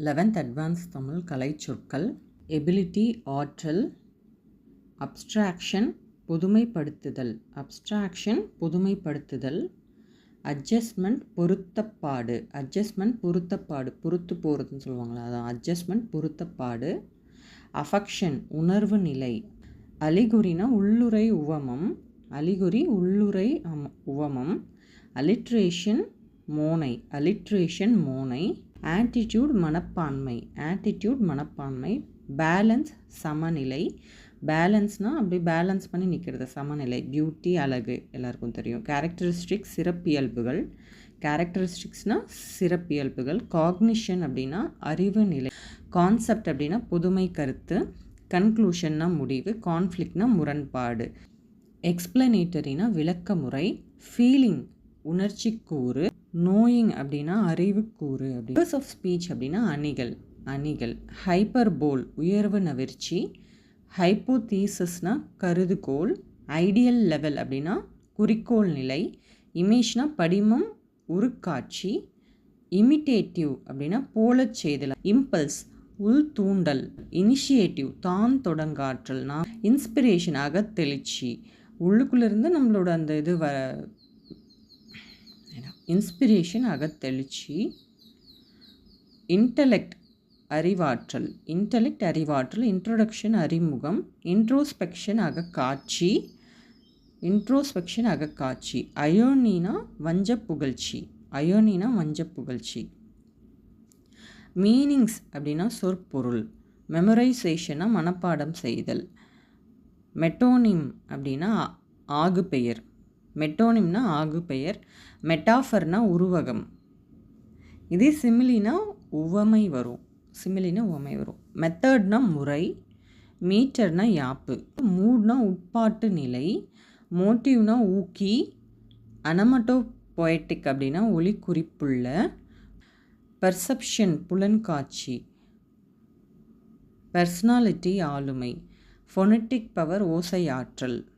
Eleventh advance Tamil கலைச்சொற்கள் ability ஆற்றல் abstraction பொதுமைப்படுத்துதல் அப்ஸ்ட்ராக்ஷன் புதுமைப்படுத்துதல் அட்ஜஸ்ட்மெண்ட் பொருத்தப்பாடு அட்ஜஸ்ட்மெண்ட் பொருத்தப்பாடு பொறுத்து போகிறதுன்னு சொல்லுவாங்களா அதான் அட்ஜஸ்ட்மெண்ட் பொருத்தப்பாடு அஃபெக்ஷன் உணர்வு நிலை அலிகுரினா உள்ளுரை உவமம் அலிகுரி உள்ளுரை அம்- உவமம் அலிட்ரேஷன் மோனை அலிட்ரேஷன் மோனை ஆட்டிடியூட் மனப்பான்மை ஆட்டிடியூட் மனப்பான்மை பேலன்ஸ் சமநிலை. பேலன்ஸ்னால் அப்படி பேலன்ஸ் பண்ணி நிற்கிறது சமநிலை பியூட்டி அழகு எல்லாருக்கும் தெரியும். கேரக்டரிஸ்டிக்ஸ் சிறப்பியல்புகள். கேரக்டரிஸ்டிக்ஸ்னால் சிறப்பியல்புகள். காக்னிஷன் அப்படின்னா அறிவு நிலை. கான்செப்ட் அப்படின்னா புதுமை கருத்து. கன்க்ளூஷன்னா முடிவு. கான்ஃப்ளிக்ட்னா முரண்பாடு. எக்ஸ்பிளனேட்டரினா விளக்கமுறை. ஃபீலிங் உணர்ச்சிக்கூறு நோயிங் அப்படின்னா அறிவுக்கூறு அப்படி. ஆஃப் ஸ்பீச் அப்படின்னா அணிகள். அணிகள். ஹைப்பர்போல் உயர்வு நவிர்ச்சி. ஹைப்போதீசஸ்னா கருதுகோள். ஐடியல் லெவல் அப்படின்னா குறிக்கோள் நிலை. இமேஜ்னா படிமம் உருக்காட்சி. இமிட்டேட்டிவ் அப்படின்னா போலச் செய்தல். இம்பல்ஸ் உள் தூண்டல். இனிஷியேட்டிவ் தான் தொடங்காற்றல்னா இன்ஸ்பிரேஷன் அகத்தெளிச்சி உள்ளுக்குள்ளேருந்து நம்மளோட அந்த இது வ இன்ஸ்பிரேஷன் அகத்தெழுச்சி. இன்டலெக்ட் அறிவாற்றல். இன்டலெக்ட் அறிவாற்றல் இன்ட்ரொடக்ஷன் அறிமுகம். இன்ட்ரோஸ்பெக்ஷன் அகக்காட்சி. இன்ட்ரோஸ்பெக்ஷன் அகக்காட்சி. அயோனினா வஞ்ச புகழ்ச்சி. அயோனினா வஞ்ச புகழ்ச்சி. மீனிங்ஸ் அப்படின்னா சொற்பொருள். மெமரைசேஷனாக மனப்பாடம் செய்தல். மெட்டோனிம் அப்படின்னா ஆகு பெயர் மெட்டோனிம்னா ஆகு பெயர் மெட்டாஃபர்னா உருவகம். இதே சிமிலினா உவமை வரும். சிமிலினா உவமை வரும். மெத்தட்னா முறை மீட்டர்னா யாப்பு. மூட்னா உட்பாட்டு நிலை மோட்டிவ்னா ஊக்கி அனமட்டோ பொயட்டிக் அப்படின்னா ஒளி குறிப்புள்ள பர்செப்ஷன் புலன்காட்சி பர்சனாலிட்டி ஆளுமை ஃபொனட்டிக் பவர் ஓசை ஆற்றல்.